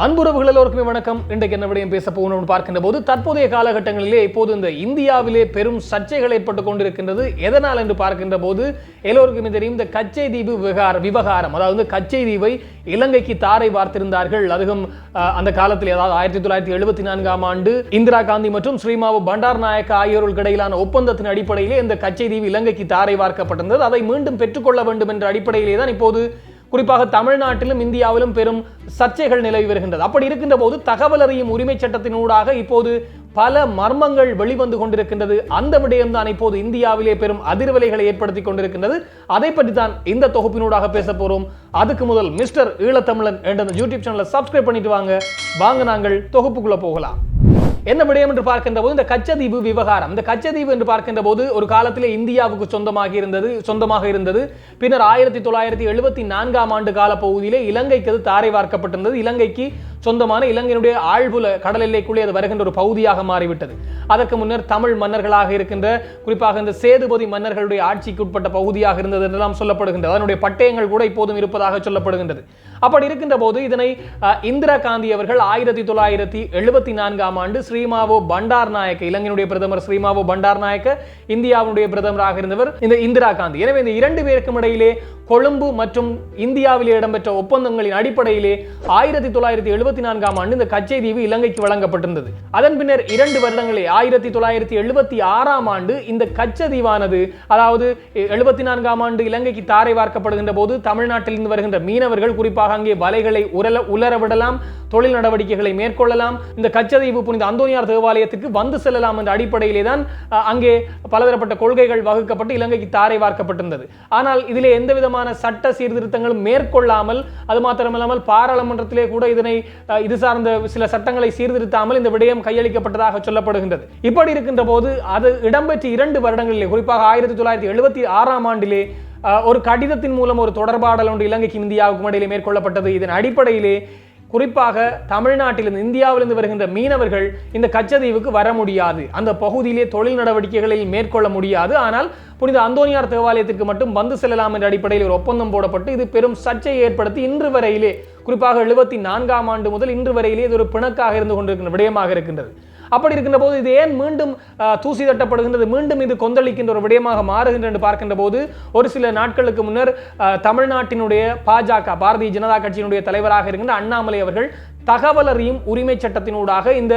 அன்புறவுகள் எல்லோருக்குமே வணக்கம். இன்றைக்கு என்ன விடயம் பேச போகணும்னு பார்க்கின்ற போது தற்போதைய காலகட்டங்களிலே இப்போது இந்த இந்தியாவிலே பெரும் சர்ச்சைகள் ஏற்பட்டு கொண்டிருக்கின்றது. எதனால் என்று பார்க்கின்ற போது எல்லோருக்குமே தெரியும் இந்த கச்சை தீவு விவகார விவகாரம் அதாவது கச்சை தீவை இலங்கைக்கு தாரை வார்த்திருந்தார்கள். அதுவும் அந்த காலத்தில் அதாவது ஆயிரத்தி தொள்ளாயிரத்தி எழுபத்தி நான்காம் ஆண்டு இந்திரா காந்தி மற்றும் ஸ்ரீமாவு பண்டார் நாயக்க ஆகியோருக்கு இடையிலான ஒப்பந்தத்தின் அடிப்படையிலே இந்த கச்சை தீவு இலங்கைக்கு தாரை வார்க்கப்பட்டிருந்தது. அதை மீண்டும் பெற்றுக்கொள்ள வேண்டும் என்ற அடிப்படையிலே தான் இப்போது குறிப்பாக தமிழ்நாட்டிலும் இந்தியாவிலும் பெரும் சர்ச்சைகள் நிலவி வருகின்றது. அப்படி இருக்கின்ற போது தகவல் அறியும் உரிமை சட்டத்தினூடாக இப்போது பல மர்மங்கள் வெளிவந்து கொண்டிருக்கின்றது. அந்த விடயம்தான் இப்போது இந்தியாவிலே பெரும் அதிர்வலைகளை ஏற்படுத்தி கொண்டிருக்கின்றது. அதை பற்றி தான் இந்த தொகுப்பினூடாக பேச போறோம். அதுக்கு முதல் மிஸ்டர் ஈழத்தமிழன் என்ற யூடியூப் சேனலை சப்ஸ்கிரைப் பண்ணிட்டு வாங்க. வாங்க நாங்கள் தொகுப்புக்குள்ள போகலாம். என்ன விடயம் என்று பார்க்கின்ற போது இந்த கச்சதீவு விவகாரம். இந்த கச்சதீவு என்று பார்க்கின்ற போது ஒரு காலத்திலே இந்தியாவுக்கு சொந்தமாக இருந்தது சொந்தமாக இருந்தது. பின்னர் ஆயிரத்தி தொள்ளாயிரத்தி எழுபத்தி நான்காம் ஆண்டு கால பகுதியிலே இலங்கைக்கு அது தாரை வார்க்கப்பட்டிருந்தது. இலங்கைக்கு சொந்தமான இலங்கையினுடைய ஆழ்புல கடல் எல்லைக்குள்ளே அது வருகின்ற ஒரு பகுதியாக மாறிவிட்டது. அதற்கு முன்னர் தமிழ் மன்னர்களாக இருக்கின்ற குறிப்பாக இந்த சேதுபதி மன்னர்களுடைய ஆட்சிக்கு உட்பட்ட பகுதியாக இருந்தது என்றெல்லாம் சொல்லப்படுகின்றது. அதனுடைய பட்டயங்கள் கூட இப்போதும் இருப்பதாக சொல்லப்படுகின்றது. அப்படி இருக்கின்ற போது இதனை இந்திரா காந்தி அவர்கள் ஆயிரத்தி தொள்ளாயிரத்தி எழுபத்தி நான்காம் ஆண்டு ஸ்ரீமாவோ பண்டார் நாயக்க இலங்கையினுடைய பிரதமர் ஸ்ரீமாவோ பண்டார் நாயக்க இந்தியாவுடைய பிரதமராக இருந்தவர் இந்த இந்திரா காந்தி. எனவே இந்த இரண்டு பேருக்கும் இடையிலே கொழும்பு மற்றும் இந்தியாவிலே இடம்பெற்ற ஒப்பந்தங்களின் அடிப்படையிலே ஆயிரத்தி தொள்ளாயிரத்தி எழுபத்தி நான்காம் ஆண்டு இந்த கச்சை தீவு இலங்கைக்கு வழங்கப்பட்டிருந்தது. அதன் பின்னர் இரண்டு வருடங்களே ஆயிரத்தி தொள்ளாயிரத்தி எழுபத்தி ஆறாம் ஆண்டு இந்த கச்சதீவானது அதாவது எழுபத்தி நான்காம் ஆண்டு இலங்கைக்கு தாரை வார்க்கப்படுகின்ற போது தமிழ்நாட்டிலிருந்து வருகின்ற மீனவர்கள் குறிப்பாக அங்கே வலைகளை உரல உலர விடலாம் தொழில் நடவடிக்கைகளை மேற்கொள்ளலாம். இந்த கச்சதீவு புனித அந்தோனியார் தேவாலயத்துக்கு வந்து செல்லலாம் என்ற அடிப்படையிலே தான் அங்கே பலதரப்பட்ட கொள்கைகள் வகுக்கப்பட்டு இலங்கைக்கு தாரை வார்க்கப்பட்டிருந்தது. ஆனால் இதிலே எந்த விதமான சட்ட சீர்திருத்தங்களும் மேற்கொள்ளாமல் அது மாத்திரமில்லாமல் பாராளுமன்றத்திலே கூட இதனை இது சார்ந்த சில சட்டங்களை சீர்திருத்தாமல் இந்த விடயம் கையளிக்கப்பட்டதாக சொல்லப்படுகின்றது. இப்படி இருக்கின்ற போது அது இடம்பெற்ற இரண்டு வருடங்களிலே குறிப்பாக ஆயிரத்தி தொள்ளாயிரத்தி எழுபத்தி ஆறாம் ஆண்டிலே ஒரு கடிதத்தின் மூலம் ஒரு தொடர்பாடல் ஒன்று இலங்கைக்கும் இந்தியாவுக்கும் இடையிலே மேற்கொள்ளப்பட்டது. இதன் அடிப்படையிலே குறிப்பாக தமிழ்நாட்டிலிருந்து இந்தியாவிலிருந்து வருகின்ற மீனவர்கள் இந்த கச்சதீவுக்கு வர முடியாது. அந்த பகுதியிலே தொழில் நடவடிக்கைகளில் மேற்கொள்ள முடியாது. ஆனால் புனித அந்தோனியார் தேவாலயத்திற்கு மட்டும் வந்து செல்லலாம் என்ற அடிப்படையில் ஒரு ஒப்பந்தம் போடப்பட்டு இது பெரும் சர்ச்சையை ஏற்படுத்தி இன்று வரையிலே குறிப்பாக எழுபத்தி நான்காம் ஆண்டு முதல் இன்று வரையிலே இது ஒரு பிணக்காக இருந்து கொண்டிருக்கின்ற விடயமாக இருக்கின்றது. அப்படி இருக்கின்ற போது இது ஏன் மீண்டும் தூசி தட்டப்படுகின்றது மீண்டும் இது கொந்தளிக்கின்ற ஒரு விடயமாக மாறுகின்றது என்று பார்க்கின்ற போது ஒரு சில நாட்களுக்கு முன்னர் தமிழ்நாட்டினுடைய பாஜக பாரதிய ஜனதா கட்சியினுடைய தலைவராக இருக்கின்ற அண்ணாமலை அவர்கள் தகவல் அறியும் உரிமை சட்டத்தினூடாக இந்த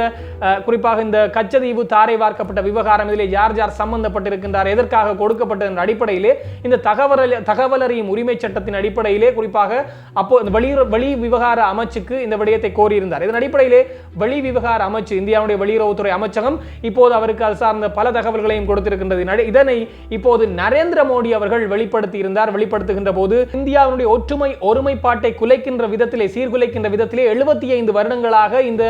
குறிப்பாக இந்த கச்சதீவு தாரை வார்க்கப்பட்ட விவகாரம் இதில் யார் யார் சம்பந்தப்பட்டிருக்கின்றார் எதற்காக கொடுக்கப்பட்ட என்ற அடிப்படையிலே இந்த தகவல் தகவல் அறியும் உரிமை சட்டத்தின் அடிப்படையிலே குறிப்பாக அப்போ இந்த வெளி வெளி விவகார அமைச்சுக்கு இந்த விடயத்தை கோரியிருந்தார். இதன் அடிப்படையிலே வெளி விவகார அமைச்சு இந்தியாவுடைய வெளியுறவுத்துறை அமைச்சகம் இப்போது அவருக்கு அது சார்ந்த பல தகவல்களையும் கொடுத்திருக்கின்றது. இதனை இப்போது நரேந்திர மோடி அவர்கள் வெளிப்படுத்தி இருந்தார் வெளிப்படுத்துகின்ற போது இந்தியாவினுடைய ஒற்றுமை ஒருமைப்பாட்டை குலைக்கின்ற விதத்திலே சீர்குலைக்கின்ற விதத்திலே எழுபத்தி ஐந்து வருடங்களாக இந்த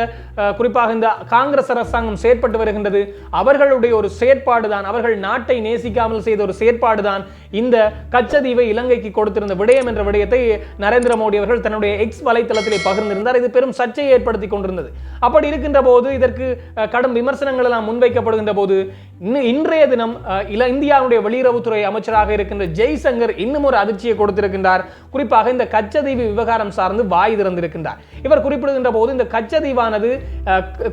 குறிப்பாக இந்த காங்கிரஸ் அரசாங்கம் செயற்பட்டு வருகின்றது. அவர்களுடைய ஒரு செயற்பாடு தான் அவர்கள் நாட்டை நேசிக்காமல் செய்த ஒரு செயற்பாடு தான் இந்த கச்சதீவை இலங்கைக்கு கொடுத்திருந்த விடயம் என்ற விடயத்தை நரேந்திர மோடி அவர்கள் தன்னுடைய எக்ஸ் வலைத்தளத்திலே பகிர்ந்திருந்தார். இது பெரும் சர்ச்சையை ஏற்படுத்தி கொண்டிருந்தது. அப்படி இருக்கின்ற போது இதற்கு கடும் விமர்சனங்கள் எல்லாம் முன்வைக்கப்படுகின்ற போது இன்றைய தினம் இல இந்தியாவுடைய வெளியுறவுத்துறை அமைச்சராக இருக்கின்ற ஜெய்சங்கர் இன்னும் ஒரு அதிர்ச்சியை கொடுத்திருக்கின்றார். குறிப்பாக இந்த கச்சதீவு விவகாரம் சார்ந்து வாய் திறந்திருக்கின்றார். இவர் குறிப்பிடுகின்ற போது இந்த கச்சதீவானது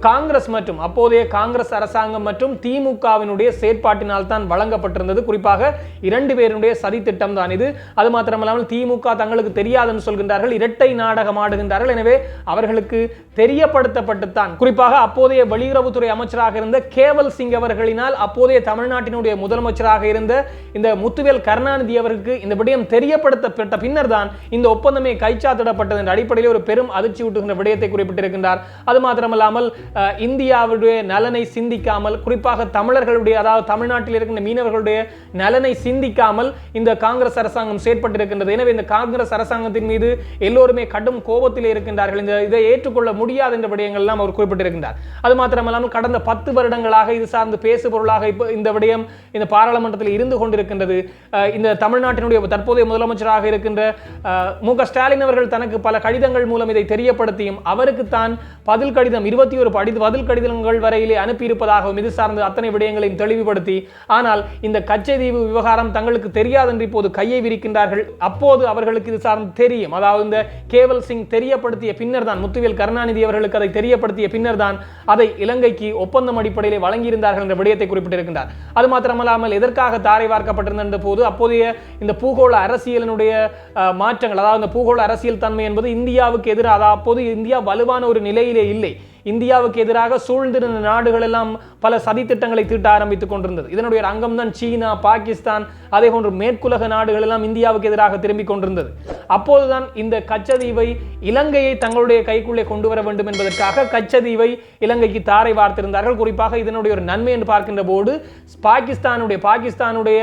காங்கிரஸ் மற்றும் அப்போதைய காங்கிரஸ் அரசாங்கம் மற்றும் திமுகவினுடைய செயற்பாட்டினால் தான் வழங்கப்பட்டிருந்தது. குறிப்பாக இரண்டு பேர் பேருடைய சதி திட்டம் தான் இது. அது மாத்திரமல்லாமல் திமுக தங்களுக்கு தெரியாதுன்னு சொல்கின்றார்கள். இரட்டை நாடகம் ஆடுகின்றார்கள். எனவே அவர்களுக்கு தெரியப்படுத்தப்பட்டுத்தான். குறிப்பாக அப்போதைய வெளியுறவுத்துறை அமைச்சராக இருந்த கேவல் சிங் அவர்களினால் அப்போதைய தமிழ்நாட்டினுடைய முதலமைச்சராக இருந்த இந்த முத்துவேல் கருணாநிதி அவருக்கு இந்த விடயம் தெரியப்படுத்தப்பட்ட பின்னர் தான் இந்த ஒப்பந்தமே கைச்சாத்திடப்பட்டது என்ற அடிப்படையில் ஒரு பெரும் அதிர்ச்சி ஊட்டுகின்ற விடயத்தை குறிப்பிட்டிருக்கின்றார். அது மாத்திரமல்லாமல் இந்தியாவுடைய நலனை சிந்திக்காமல் குறிப்பாக தமிழர்களுடைய அதாவது தமிழ்நாட்டில் இருக்கின்ற மீனவர்களுடைய நலனை சிந்திக்காமல் இல்லாமல் இந்த காங்கிரஸ் அரசாங்கம் செயற்பட்டிருக்கின்றது. எனவே இந்த காங்கிரஸ் அரசாங்கத்தின் மீது எல்லோருமே கடும் கோபத்தில் இருக்கின்றார்கள். இந்த இதை ஏற்றுக்கொள்ள முடியாது என்ற விடயங்கள்லாம் அவர் குறிப்பிட்டிருக்கின்றார். அது மாத்திரமல்லாமல் கடந்த பத்து வருடங்களாக இது சார்ந்து பேசு பொருளாக இப்போ இந்த விடயம் இந்த பாராளுமன்றத்தில் இருந்து கொண்டிருக்கின்றது. இந்த தமிழ்நாட்டினுடைய தற்போதைய முதலமைச்சராக இருக்கின்ற மு க ஸ்டாலின் அவர்கள் தனக்கு பல கடிதங்கள் மூலம் இதை தெரியப்படுத்தியும் அவருக்கு தான் பதில் கடிதம் இருபத்தி ஒரு படி பதில் கடிதங்கள் வரையிலே அனுப்பியிருப்பதாகவும் இது சார்ந்து அத்தனை விடயங்களையும் தெளிவுபடுத்தி ஆனால் இந்த கச்சை தீவு விவகாரம் தங்களுக்கு அவர்களுக்கு தெரியாது என்று இப்போது கையை விரிக்கின்றார்கள். அப்போது அவர்களுக்கு இது சார்ந்து தெரியும். அதாவது இந்த கேவல் சிங் தெரியப்படுத்திய பின்னர் தான் முத்துவேல் கருணாநிதி அவர்களுக்கு அதை தெரியப்படுத்திய பின்னர் தான் அதை இலங்கைக்கு ஒப்பந்தம் அடிப்படையிலே வழங்கியிருந்தார்கள் என்ற விடயத்தை குறிப்பிட்டிருக்கின்றார். அது மாத்திரமல்லாமல் எதற்காக தாரை வார்க்கப்பட்டிருந்த போது அப்போதைய இந்த பூகோள அரசியலினுடைய மாற்றங்கள் அதாவது இந்த பூகோள அரசியல் தன்மை என்பது இந்தியாவுக்கு எதிராக அதாவது அப்போது இந்தியா வலுவான ஒரு நிலையிலே இல்லை. இந்தியாவுக்கு எதிராக சூழ்ந்திருந்த நாடுகள் எல்லாம் பல சதித்திட்டங்களை தீட்ட ஆரம்பித்துக் கொண்டிருந்தது. இதனுடைய ஒரு அங்கம் தான் சீனா பாகிஸ்தான் அதே போன்று மேற்குலக நாடுகள் எல்லாம் இந்தியாவுக்கு எதிராக திரும்பிக் கொண்டிருந்தது. அப்போதுதான் இந்த கச்சதீவை இலங்கையை தங்களுடைய கைக்குள்ளே கொண்டு வர வேண்டும் என்பதற்காக கச்சதீவை இலங்கைக்கு தாரை வார்த்திருந்தார்கள். குறிப்பாக இதனுடைய ஒரு நன்மை என்று பார்க்கின்ற போது பாகிஸ்தானுடைய பாகிஸ்தானுடைய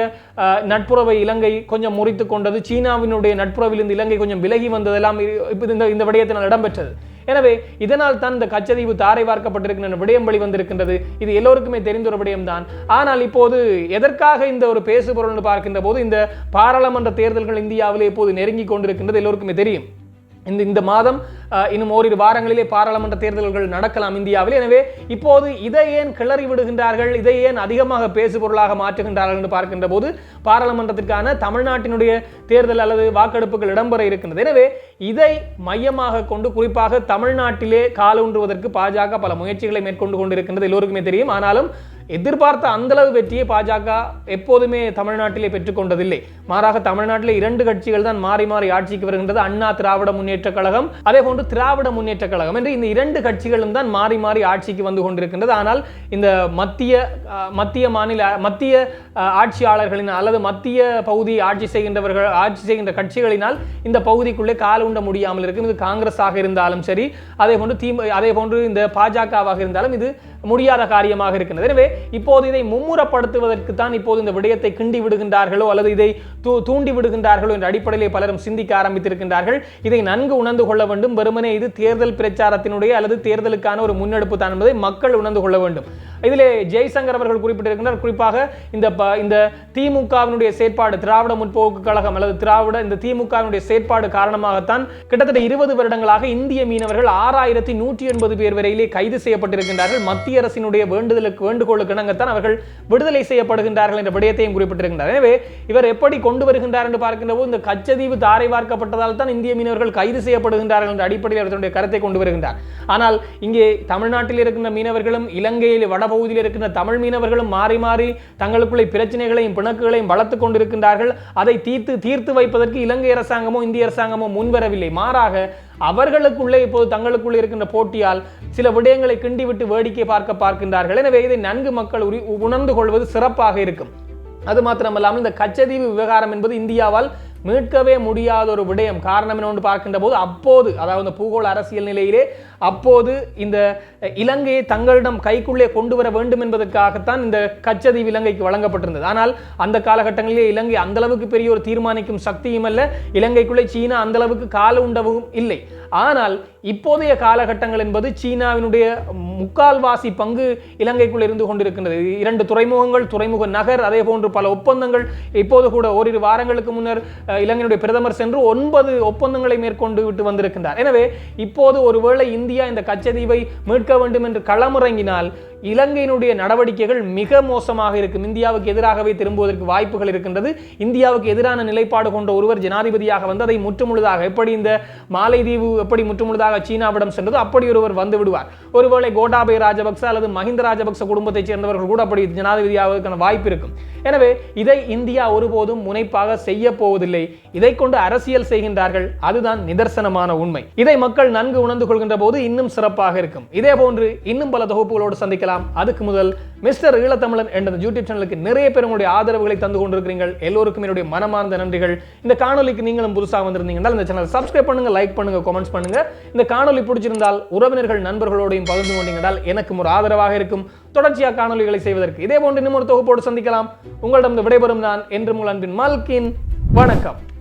நட்புறவை இலங்கை கொஞ்சம் முறித்து கொண்டது. சீனாவினுடைய நட்புறவிலிருந்து இலங்கை கொஞ்சம் விலகி வந்ததெல்லாம் இந்த இந்த விடயத்தினால் இடம்பெற்றது. எனவே இதனால் தான் இந்த கச்சதீவு தாரை வார்க்கப்பட்டிருக்கின்ற விடயம் வழி வந்திருக்கின்றது இது எல்லோருக்குமே தெரிந்த ஒரு விடயம்தான். ஆனால் இப்போது எதற்காக இந்த ஒரு பேசுபொருள்னு பார்க்கின்ற போது இந்த பாராளுமன்ற தேர்தல்கள் இந்தியாவிலே இப்போது நெருங்கி கொண்டிருக்கின்றது எல்லோருக்குமே தெரியும். இந்த இந்த மாதம் இன்னும் ஓரிரு வாரங்களிலே பாராளுமன்ற தேர்தல்கள் நடக்கலாம் இந்தியாவில். எனவே இப்போது இதை ஏன் கிளறி விடுகின்றார்கள்? இதை ஏன் அதிகமாக பேசுபொருளாக மாற்றுகின்றார்கள் என்று பார்க்கின்ற போது பாராளுமன்றத்திற்கான தமிழ்நாட்டினுடைய தேர்தல் அல்லது வாக்கெடுப்புகள் இடம்பெற இருக்கின்றது. எனவே இதை மையமாக கொண்டு குறிப்பாக தமிழ்நாட்டிலே காலூன்றுவதற்கு பாஜக பல முயற்சிகளை மேற்கொண்டு கொண்டிருக்கின்றது. எல்லோருக்குமே தெரியும். ஆனாலும் எதிர்பார்த்த அந்தளவு வெற்றியை பாஜக எப்போதுமே தமிழ்நாட்டிலே பெற்றுக்கொண்டதில்லை. மாறாக தமிழ்நாட்டிலே இரண்டு கட்சிகள் தான் மாறி மாறி ஆட்சிக்கு வருகின்றது. அண்ணா திராவிட முன்னேற்ற கழகம் அதே போன்று திராவிட முன்னேற்ற கழகம் என்று இந்த இரண்டு கட்சிகளும் தான் மாறி மாறி ஆட்சிக்கு வந்து கொண்டிருக்கின்றது. ஆனால் இந்த மத்திய மத்திய மாநில மத்திய ஆட்சியாளர்களின் அல்லது மத்திய பகுதி ஆட்சி செய்கின்றவர்கள் ஆட்சி செய்கின்ற கட்சிகளினால் இந்த பகுதிக்குள்ளே கால் உண்ட முடியாமல் இருக்கும். இது காங்கிரஸாக இருந்தாலும் சரி அதே போன்று திமு அதே போன்று இந்த பாஜகவாக இருந்தாலும் இது முடியாத காரியமாக இருக்கிறது எனவே இப்போது இதை மும்முரப்படுத்துவதற்கு தான் இப்போது இந்த விடயத்தை கிண்டி விடுகின்றார்களோ அல்லது இதை தூ தூண்டி விடுகின்றார்களோ என்ற அடிப்படையிலே பலரும் சிந்திக்க ஆரம்பித்திருக்கின்றார்கள். இதை நன்கு உணர்ந்து கொள்ள வேண்டும். வெறுமனே இது தேர்தல் பிரச்சாரத்தினுடைய அல்லது தேர்தலுக்கான ஒரு முன்னெடுப்பு தான் என்பதை மக்கள் உணர்ந்து கொள்ள வேண்டும். இதிலே ஜெய்சங்கர் அவர்கள் குறிப்பிட்டிருக்கின்றார். குறிப்பாக இந்த ப- இந்த திமுகவினுடைய செயற்பாடு திராவிட முற்போக்கு கழகம் அல்லது திராவிட இந்த திமுகவினுடைய செயற்பாடு காரணமாகத்தான் கிட்டத்தட்ட இருபது வருடங்களாக இந்திய மீனவர்கள் ஆறாயிரத்தி நூற்றி எண்பது பேர் வரையிலே கைது செய்யப்பட்டிருக்கின்றார்கள். மத்திய அரசினுடைய வேண்டுதலுக்கு வேண்டுகோளுக்கு இணங்கத்தான் அவர்கள் விடுதலை செய்யப்படுகின்றார்கள் என்ற விடயத்தையும் குறிப்பிட்டிருக்கின்றார். எனவே இவர் எப்படி கொண்டு வருகின்றார் என்று பார்க்கின்ற போது இந்த கச்சதீவு தாரை பார்க்கப்பட்டதால் தான் இந்திய மீனவர்கள் கைது செய்யப்படுகின்றார்கள் என்ற அடிப்படையில் அவர்களுடைய கருத்தை கொண்டு வருகின்றார். ஆனால் இங்கே தமிழ்நாட்டில் இருக்கின்ற மீனவர்களும் இலங்கையில் வட வடபகுதியில் இருக்கின்ற தமிழ் மீனவர்களும் மாறி மாறி தங்களுக்குள்ளே பிரச்சனைகளையும் பிணக்குகளையும் வளர்த்து கொண்டிருக்கின்றார்கள். அதை தீர்த்து தீர்த்து வைப்பதற்கு இலங்கை அரசாங்கமோ இந்திய அரசாங்கமோ முன்வரவில்லை. மாறாக அவர்களுக்குள்ளே இப்போது தங்களுக்குள்ளே இருக்கின்ற போட்டியால் சில விடயங்களை கிண்டிவிட்டு வேடிக்கை பார்க்க பார்க்கின்றார்கள். எனவே இதை நன்கு மக்கள் உணர்ந்து கொள்வது சிறப்பாக இருக்கும். அது மாத்திரமல்லாமல் இந்த கச்சதீவு விவகாரம் என்பது இந்தியாவால் மீட்கவே முடியாத ஒரு விடயம். காரணம் என்னென்று பார்க்கின்ற போது அப்போது அதாவது இந்த பூகோள அரசியல் நிலையிலே அப்போது இந்த இலங்கையை தங்களிடம் கைக்குள்ளே கொண்டு வர வேண்டும் என்பதற்காகத்தான் இந்த கச்சதீவு இலங்கைக்கு வழங்கப்பட்டிருந்தது. ஆனால் அந்த காலகட்டங்களிலே இலங்கை அந்தளவுக்கு பெரிய ஒரு தீர்மானிக்கும் சக்தியும் அல்ல. இலங்கைக்குள்ளே சீனா அந்தளவுக்கு கால உண்டவும் இல்லை. ஆனால் இப்போதைய காலகட்டங்கள் என்பது சீனாவினுடைய முக்கால்வாசி பங்கு இலங்கைக்குள் இருந்து கொண்டிருக்கின்றது. இரண்டு துறைமுகங்கள் துறைமுக நகர் அதே போன்று பல ஒப்பந்தங்கள். இப்போது கூட ஓரிரு வாரங்களுக்கு முன்னர் இலங்கையினுடைய பிரதமர் சென்று ஒன்பது ஒப்பந்தங்களை மேற்கொண்டு விட்டு வந்திருக்கின்றார். எனவே இப்போது ஒருவேளை இந்தியா இந்த கச்சதீவை மீட்க வேண்டும் என்று களமிறங்கினால் இலங்கையினுடைய நடவடிக்கைகள் மிக மோசமாக இருக்கும். இந்தியாவுக்கு எதிராகவே திரும்புவதற்கு வாய்ப்புகள் இருக்கின்றது. இந்தியாவுக்கு எதிரான நிலைப்பாடு கொண்ட ஒருவர் ஜனாதிபதியாக வந்து அதை முற்றுமுழுதாக எப்படி இந்த மாலைதீவு எப்படி முற்றுமுழுதாக சீனாவிடம் சென்றதோ அப்படி ஒருவர் வந்து விடுவார். ஒருவேளை கோட்டாபய ராஜபக்ச அல்லது மஹிந்த ராஜபக்ச குடும்பத்தைச் சேர்ந்தவர்கள் கூட அப்படி ஜனாதிபதியாவதற்கான வாய்ப்பு இருக்கும். எனவே இதை இந்தியா ஒருபோதும் முனைப்பாக செய்ய போவதில்லை. இதை கொண்டு அரசியல் செய்கின்றார்கள். அதுதான் நிதர்சனமான உண்மை. இதை மக்கள் நன்கு உணர்ந்து கொள்கின்ற போது இன்னும் சிறப்பாக இருக்கும். இதே போன்று இன்னும் பல தொகுப்புகளோடு சந்திக்கலாம். அதுக்கு முதல் மிஸ்டர் ஈழத்தமிழன் என்ற யூடியூப் சேனலுக்கு நிறைய பேர் உங்களுடைய ஆதரவுகளை தந்து கொண்டிருக்கிறீர்கள். எல்லோருக்கும் என்னுடைய மனமார்ந்த நன்றிகள். இந்த காணொலிக்கு நீங்களும் புதுசாக வந்திருந்தீங்கன்னா இந்த சேனல் சப்ஸ்கிரைப் பண்ணுங்க லைக் பண்ணுங்க கமெண்ட்ஸ் பண்ணுங்க. இந்த காணொலி பிடிச்சிருந்தால் உறவினர்கள் நண்பர்களோடையும் பகிர்ந்து கொண்டீங்கனால் எனக்கும் ஒரு ஆதரவாக இருக்கும். தொடர்ச்சியாக காணொலிகளை செய்வதற்கு இதே போன்று இன்னும் ஒரு தொகுப்போடு சந்திக்கலாம். உங்களிடம் விடைபெறும் நான் என்று உங்கள் அன்பின் மல்கின். வணக்கம்.